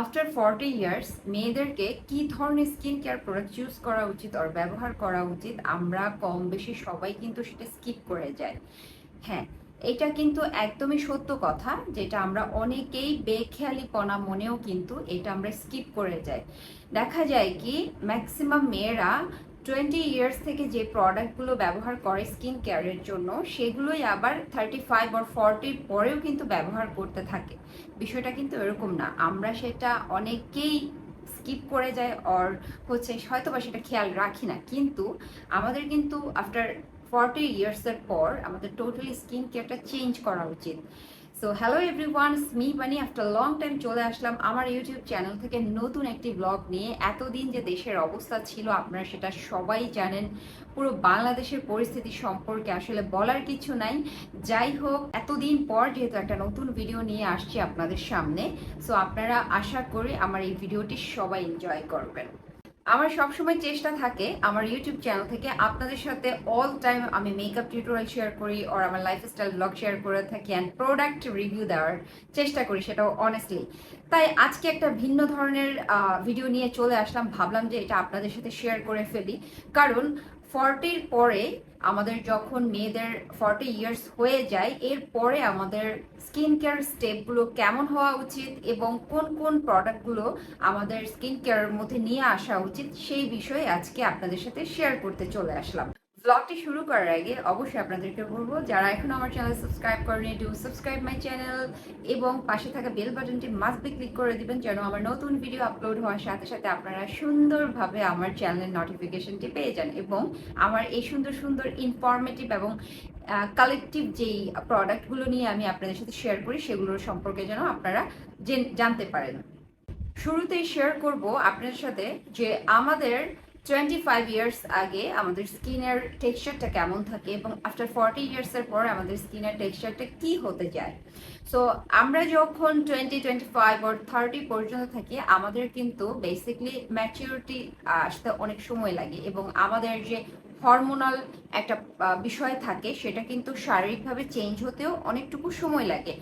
After forty years মেয়েদেরকে কি ধরনের স্কিন কেয়ার প্রোডাক্ট ইউজ করা উচিত আর ব্যবহার করা উচিত, আমরা কম বেশি সবাই কিন্তু সেটা স্কিপ করে যাই। হ্যাঁ এটা কিন্তু একদমই সত্য কথা, যেটা আমরা অনেকেই বেখেয়ালিপনা মনেও কিন্তু এটা আমরা স্কিপ করে যাই। দেখা যায় কি ম্যাক্সিমাম মেয়েরা টোয়েন্টি ইয়ার্স থেকে যে প্রোডাক্টগুলো ব্যবহার করে স্কিন কেয়ারের জন্য, সেগুলোই আবার থার্টি ফাইভ আর ফর্টির পরেও কিন্তু ব্যবহার করতে থাকে। বিষয়টা কিন্তু এরকম না। আমরা সেটা অনেকেই স্কিপ করে যায় অর হচ্ছে হয়তো বা সেটা খেয়াল রাখি না। কিন্তু আমাদের কিন্তু আফটার ফর্টি ইয়ার্সের পর আমাদের টোটালি স্কিন কেয়ারটা চেঞ্জ করা উচিত। So hello every everyone me Bani after long time চলে আসলাম আমার ইউটিউব চ্যানেল থেকে নতুন একটি ব্লগ নিয়ে। এতদিন যে দেশের অবস্থা ছিল, আপনারা সেটা সবাই জানেন। পুরো বাংলাদেশের পরিস্থিতি সম্পর্কে আসলে বলার কিছু নাই। যাই হোক, এতদিন পর যেহেতু একটা নতুন ভিডিও নিয়ে আসছি আপনাদের সামনে। সো আপনারা আশা করি আমার এই ভিডিওটি সবাই এনজয় করবেন। আমার সবসময় চেষ্টা থাকে আমার ইউটিউব চ্যানেল থেকে আপনাদের সাথে অল টাইম আমি মেকআপ টিউটোরিয়াল শেয়ার করি আর আমার লাইফস্টাইল ব্লগ শেয়ার করে থাকি অ্যান্ড প্রোডাক্ট রিভিউ দেওয়ার চেষ্টা করি সেটাও অনেস্টলি তাই আজকে একটা ভিন্ন ধরনের ভিডিও নিয়ে চলে আসলাম। ভাবলাম যে এটা আপনাদের সাথে শেয়ার করে ফেলি। কারণ ফর্টির পরে আমাদের যখন মেয়েদের ফর্টি ইয়ার্স হয়ে যায়, এরপরে আমাদের স্কিন কেয়ার স্টেপগুলো কেমন হওয়া উচিত এবং কোন কোন প্রোডাক্টগুলো আমাদের স্কিন কেয়ারের মধ্যে নিয়ে আসা উচিত, সেই বিষয়ে আজকে আপনাদের সাথে শেয়ার করতে চলে আসলাম। ব্লগটি শুরু করার আগে অবশ্যই আপনাদেরকে বলব, যারা এখন আমার চ্যানেল সাবস্ক্রাইব করেনি ডু সাবস্ক্রাইব মাই চ্যানেল এবং পাশে থাকা বেল বাটনটি মাস্ট বি ক্লিক করে দিবেন যেন আমার নতুন ভিডিও আপলোড হওয়ার সাথে সাথে আপনারা সুন্দরভাবে আমার চ্যানেলের নোটিফিকেশনটি পেয়ে যান এবং আমার এই সুন্দর সুন্দর ইনফরমেটিভ এবং কালেকটিভ যেই প্রোডাক্টগুলো নিয়ে আমি আপনাদের সাথে শেয়ার করি, সেগুলোর সম্পর্কে যেন আপনারা জেন- জানতে পারেন। শুরুতেই শেয়ার করব আপনাদের সাথে যে আমাদের টোয়েন্টি ফাইভ ইয়ার্স আগে আমাদের স্কিনের টেক্সচারটা কেমন থাকে এবং আফটার ফর্টি ইয়ার্সের পর আমাদের স্কিনের টেক্সচারটা কি হতে যায়। সো আমরা যখন twenty twenty five or thirty পর্যন্ত থাকি, আমাদের কিন্তু বেসিকলি ম্যাচিউরিটি আসতে অনেক সময় লাগে এবং আমাদের যে হরমোনাল একটা বিষয় থাকে, সেটা কিন্তু শারীরিকভাবে চেঞ্জ হতেও অনেকটুকু সময় লাগে।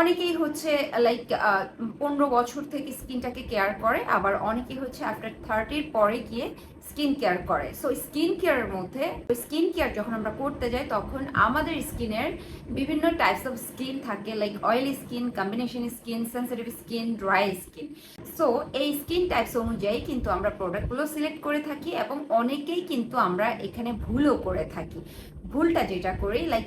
অনেকেই হচ্ছে লাইক পনেরো বছর থেকে স্কিনটাকে কেয়ার করে, আবার অনেকেই হচ্ছে আফটার থার্টির পরে গিয়ে স্কিন কেয়ার করে। সো স্কিন কেয়ারের মধ্যে, স্কিন কেয়ার যখন আমরা করতে যাই, তখন আমাদের স্কিনের বিভিন্ন টাইপস অফ স্কিন থাকে like oily skin combination skin sensitive skin dry skin so এই স্কিন টাইপস অনুযায়ী কিন্তু আমরা প্রোডাক্টগুলো সিলেক্ট করে থাকি এবং অনেকেই কিন্তু আমরা এখানে ভুলও করে থাকি। ভুলটা যেটা করি লাইক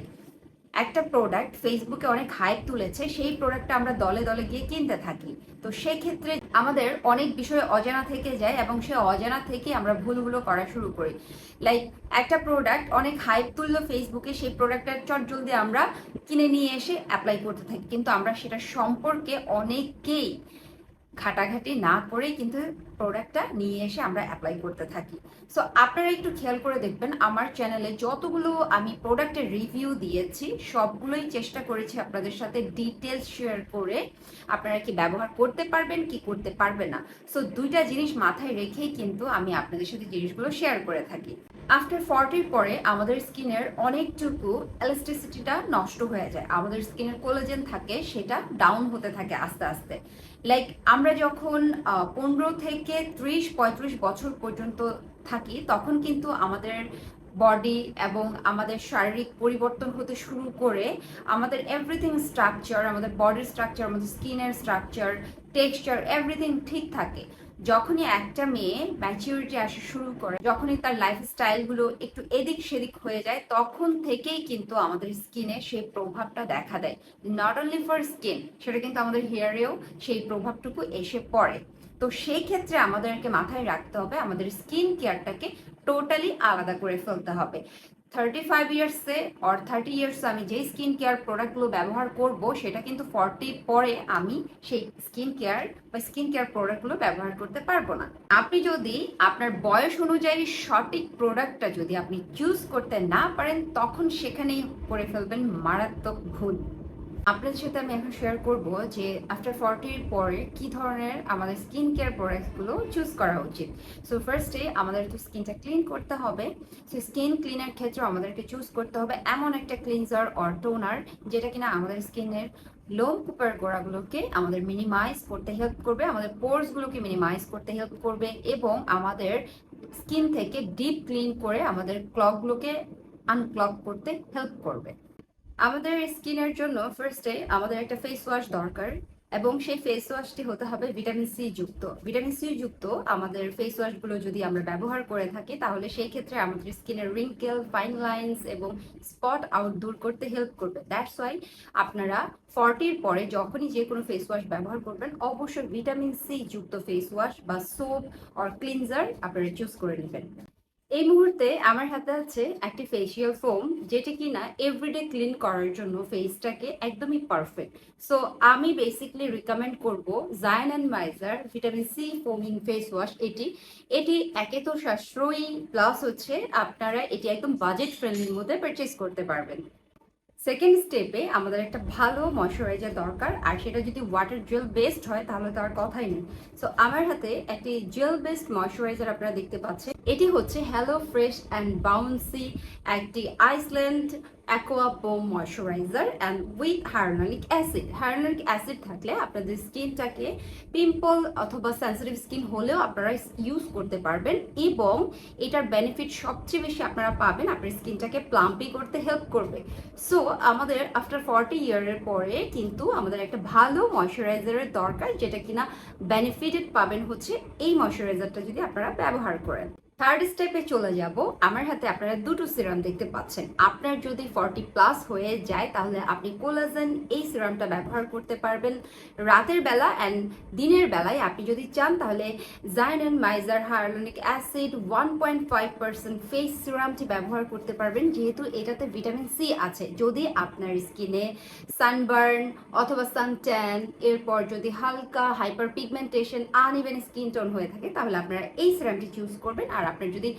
একটা প্রোডাক্ট ফেসবুকে অনেক হাইপ তুলেছে, সেই প্রোডাক্টটা আমরা দলে দলে গিয়ে কিনতে থাকি। তো সেই ক্ষেত্রে আমাদের অনেক বিষয় অজানা থেকে যায় এবং সে অজানা থেকে আমরা ভুলগুলো করা শুরু করি। লাইক একটা প্রোডাক্ট অনেক হাইপ তুললো ফেসবুকে সেই প্রোডাক্টটা চট জলদি আমরা কিনে নিয়ে এসে অ্যাপ্লাই করতে থাকি। কিন্তু আমরা সেটা সম্পর্কে অনেকেই ঘাটাঘাটি না করেই কিন্তু প্রোডাক্টটা নিয়ে এসে আমরা অ্যাপ্লাই করতে থাকি। সো আপনারা একটু খেয়াল করে দেখবেন, আমার চ্যানেলে যতগুলো আমি প্রোডাক্টের রিভিউ দিয়েছি, সবগুলোই চেষ্টা করেছি আপনাদের সাথে ডিটেলস শেয়ার করে আপনারা কি ব্যবহার করতে পারবেন, কি করতে পারবেন না। সো দুইটা জিনিস মাথায় রেখেই কিন্তু আমি আপনাদের সাথে জিনিসগুলো শেয়ার করে থাকি। আফটার ফর্টির পরে আমাদের স্কিনের অনেকটুকু এলাস্টিসিটিটা নষ্ট হয়ে যায়। আমাদের স্কিনের কোলাজেন থাকে, সেটা ডাউন হতে থাকে আস্তে আস্তে। লাইক আমরা যখন পনেরো থেকে ত্রিশ, পঁয়ত্রিশ বছর পর্যন্ত থাকি, তখন কিন্তু আমাদের বডি এবং আমাদের শারীরিক পরিবর্তন হতে শুরু করে আমাদের এভরিথিং স্ট্রাকচার আমাদের বডির স্ট্রাকচার আমাদের স্কিনের স্ট্রাকচার টেক্সচার এভরিথিং ঠিক থাকে। যখনই একটা মেয়ে ম্যাচিউরিটি আসা শুরু করে, যখনই তার লাইফ লাইফস্টাইলগুলো একটু এদিক সেদিক হয়ে যায়, তখন থেকেই কিন্তু আমাদের স্কিনে সেই প্রভাবটা দেখা দেয়। নট অনলি ফর স্কিন সেটা কিন্তু আমাদের হেয়ারেও সেই প্রভাবটুকু এসে পড়ে। তো সেই ক্ষেত্রে আমাদেরকে মাথায় রাখতে হবে, আমাদের স্কিন কেয়ারটাকে টোটালি আলাদা করে ফেলতে হবে। থার্টি ফাইভ ইয়ার্সে অর থার্টি ইয়ার্স আমি যেই স্কিন কেয়ার প্রোডাক্টগুলো ব্যবহার করব, সেটা কিন্তু ফর্টি পরে আমি সেই স্কিন কেয়ার বা স্কিন কেয়ার প্রোডাক্টগুলো ব্যবহার করতে পারব না। আপনি যদি আপনার বয়স অনুযায়ী সঠিক প্রোডাক্টটা যদি আপনি চুজ করতে না পারেন, তখন সেখানেই করে ফেলবেন মারাত্মক ভুল। আপনাদের সাথে আমি এখন শেয়ার করব যে আফটার ফর্টির পরে কি ধরনের আমাদের স্কিন কেয়ার প্রোডাক্টগুলো চুজ করা উচিত। সো ফার্স্টে আমাদের তো স্কিনটা ক্লিন করতে হবে। সো স্কিন ক্লিনের ক্ষেত্রে আমাদেরকে চুজ করতে হবে এমন একটা ক্লিনজার অর টোনার যেটা কিনা আমাদের স্কিনের লোম কুপার গোড়াগুলোকে আমাদের মিনিমাইজ করতে হেল্প করবে, আমাদের পোর্সগুলোকে মিনিমাইজ করতে হেল্প করবে এবং আমাদের স্কিন থেকে ডিপ ক্লিন করে আমাদের ক্লকগুলোকে আনক্লক করতে হেল্প করবে। আমাদের স্কিনের জন্য ফার্স্টে আমাদের একটা ফেস ওয়াশ দরকার এবং সেই ফেস ওয়াশটি হতে হবে ভিটামিন সি যুক্ত। ভিটামিন সি যুক্ত আমাদের ফেস ওয়াশগুলো যদি আমরা ব্যবহার করে থাকি, তাহলে সেই ক্ষেত্রে আমাদের স্কিনের রিঙ্কেল ফাইন লাইন্স এবং স্পট আউট দূর করতে হেল্প করবে। দ্যাটস ওয়াই আপনারা ফর্টির পরে যখনই যে কোনো ফেস ওয়াশ ব্যবহার করবেন, অবশ্যই ভিটামিন সি যুক্ত ফেস ওয়াশ বা সোপ অর ক্লিনজার আপনারা চুজ করে নেবেন। এই মুহূর্তে আমার হাতে আছে একটি ফেসিয়াল ফোম যেটি কিনা এভরিডে ক্লিন করার জন্য ফেসটাকে একদমই পারফেক্ট সো আমি বেসিকলি রিকমেন্ড করব Zayn and Myza vitamin C foaming face wash এটি। এটি একে তো সাশ্রয়ী প্লাস হচ্ছে আপনারা এটি একদম বাজেট ফ্রেন্ডলির মধ্যে পারচেস করতে পারবেন। সেকেন্ড স্টেপে আমাদের একটা ভালো ময়শ্চারাইজার দরকার, আর সেটা যদি ওয়াটার জেল বেসড হয় তাহলে তো আর কথাই নেই। সো আমার হাতে একটি জেল বেসড ময়শ্চারাইজার আপনারা দেখতে পাচ্ছেন। এটি হচ্ছে হ্যালো ফ্রেশ অ্যান্ড বাউন্সি একটি Iceland aqua bomb moisturiser and with hyaluronic acid hyaluronic acid থাকলে আপনাদের স্কিনটাকে পিম্পল অথবা সেন্সিটিভ স্কিন হলেও আপনারা ইউজ করতে পারবেন এবং এটার বেনিফিট সবচেয়ে বেশি আপনারা পাবেন, আপনার স্কিনটাকে প্লাম্পি করতে হেল্প করবে। সো আমাদের আফটার ফর্টি ইয়ারের পরে কিন্তু আমাদের একটা ভালো ময়শ্চারাইজারের দরকার, যেটা কিনা বেনিফিটেড পাবেন হচ্ছে এই ময়শ্চারাইজারটা যদি আপনারা ব্যবহার করেন। থার্ড স্টেপে চলে যাব। আমার হাতে আপনারা দুটো সিরাম দেখতে পাচ্ছেন। আপনার যদি ফর্টি প্লাস হয়ে যায়, তাহলে আপনি কোলাজেন এই সিরামটা ব্যবহার করতে পারবেন। রাতের বেলা অ্যান্ড দিনের বেলায় আপনি যদি চান, তাহলে Zayn and Myza hyaluronic acid one point five percent face সিরামটি ব্যবহার করতে পারবেন। যেহেতু এটাতে ভিটামিন সি আছে। যদি আপনার স্কিনে সানবার্ন অথবা সানট্যান এরপর যদি হালকা hyper pigmentation uneven skin tone হয়ে থাকে, তাহলে আপনারা এই সিরামটি চুজ করবেন। আর আপনার যদি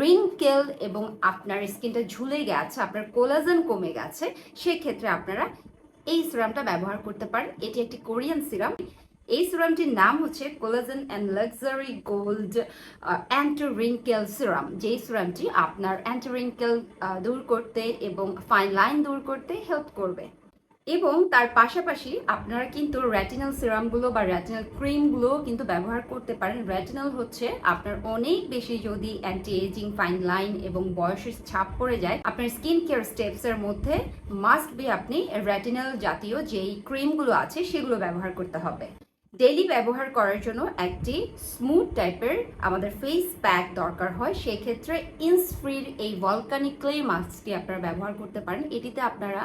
রিঙ্কেল এবং আপনার স্কিনটা ঝুলে গেছে, আপনার কোলাজেন কমে গেছে, সেক্ষেত্রে আপনারা এই সিরামটা ব্যবহার করতে পারেন। এটি একটি কোরিয়ান সিরাম। এই সিরামটির নাম হচ্ছে collagen and luxury gold anti wrinkle serum. যেই সিরামটি আপনার অ্যান্টি রিঙ্কেল দূর করতে এবং ফাইন লাইন দূর করতে হেল্প করবে। এবং তার পাশাপাশি আপনারা কিন্তু রেটিনাল সিরামগুলো বা রেটিনাল ক্রিমগুলো কিন্তু ব্যবহার করতে পারেন। রেটিনাল হচ্ছে আপনার অনেক বেশি যদি অ্যান্টি এজিং ফাইন লাইন এবং বয়সের ছাপ পড়ে যায়, আপনার স্কিন কেয়ার স্টেপসের মধ্যে মাস্ট বি আপনি রেটিনাল জাতীয় যেই ক্রিমগুলো আছে সেগুলো ব্যবহার করতে হবে। ডেইলি ব্যবহার করার জন্য একটি স্মুথ টাইপের আমাদের ফেস প্যাক দরকার হয়। সেক্ষেত্রে ইন্সফ্রির এই ভলকানিক ক্লে মাস্কটি আপনারা ব্যবহার করতে পারেন। এটিতে আপনারা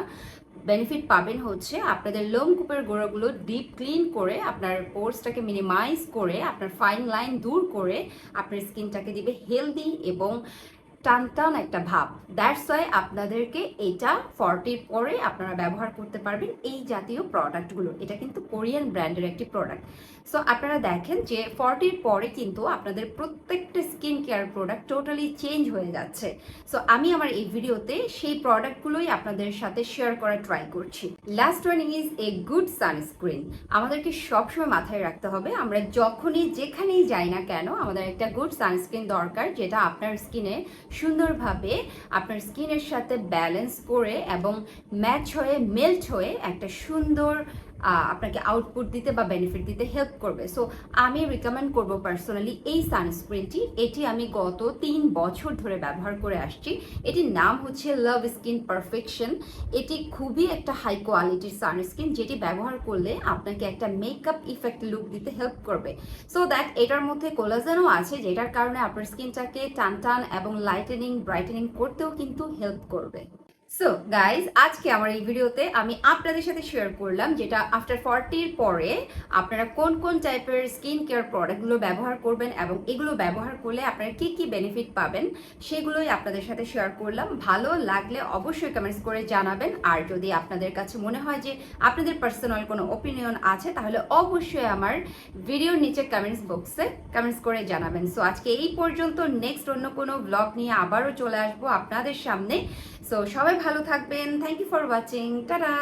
বেনিফিট পাবেন হচ্ছে আপনাদের লোমকূপের গোড়াগুলো ডিপ ক্লিন করে, আপনার পোর্সটাকে মিনিমাইজ করে, আপনার ফাইন লাইন দূর করে, আপনার স্কিনটাকে দিবে হেলদি এবং টান টান একটা ভাব। দ্যাটস ওয়াই আপনাদেরকে এটা ফর্টির পরে আপনারা ব্যবহার করতে পারবেন এই জাতীয় প্রোডাক্টগুলো এটা কিন্তু কোরিয়ান ব্র্যান্ডের একটি প্রোডাক্ট সো আপনারা দেখেন যে ফর্টির পরে কিন্তু আপনাদের প্রত্যেকটা skin care product totally change হয়ে যাচ্ছে। সো আমি আমার এই ভিডিওতে সেই প্রোডাক্টগুলোই আপনাদের সাথে শেয়ার করার ট্রাই করছি। Last one is a good sunscreen আমাদেরকে সবসময় মাথায় রাখতে হবে, আমরা যখনই যেখানেই যাই না কেন, আমাদের একটা গুড সানস্ক্রিন দরকার, যেটা আপনার স্কিনে সুন্দরভাবে আপনার স্কিনের সাথে ব্যালেন্স করে এবং ম্যাচ হয়ে মেল্ট হয়ে একটা সুন্দর আপনাকে আউটপুট দিতে বা বেনিফিট দিতে হেল্প করবে। সো আমি রিকমেন্ড করব পার্সোনালি এই সানস্ক্রিনটি এটি আমি গত তিন বছর ধরে ব্যবহার করে আসছি। এটির নাম হচ্ছে লাভ স্কিন পারফেকশন এটি খুবই একটা হাই কোয়ালিটির সানস্ক্রিন যেটি ব্যবহার করলে আপনাকে একটা মেকআপ ইফেক্ট লুক দিতে হেল্প করবে। সো দ্যাট এটার মধ্যে কোলাজেনও আছে, যেটার কারণে আপনার স্কিনটাকে টান টান এবং লাইটেনিং ব্রাইটেনিং করতেও কিন্তু হেল্প করবে। সো গাইজ আজকে আমার এই ভিডিওতে আমি আপনাদের সাথে শেয়ার করলাম যেটা আফটার ফর্টির পরে আপনারা কোন কোন টাইপের স্কিন কেয়ার প্রোডাক্টগুলো ব্যবহার করবেন এবং এগুলো ব্যবহার করলে আপনারা কি কি বেনিফিট পাবেন সেগুলোই আপনাদের সাথে শেয়ার করলাম। ভালো লাগলে অবশ্যই কমেন্টস করে জানাবেন। আর যদি আপনাদের কাছে মনে হয় যে আপনাদের পার্সোনাল কোনো ওপিনিয়ন আছে, তাহলে অবশ্যই আমার ভিডিওর নিচে কমেন্টস বক্সে কমেন্টস করে জানাবেন। সো আজকে এই পর্যন্ত নেক্সট অন্য কোনো ব্লগ নিয়ে আবারও চলে আসব আপনাদের সামনে। সো সবাই ভালো থাকবেন। Thank you for watching tata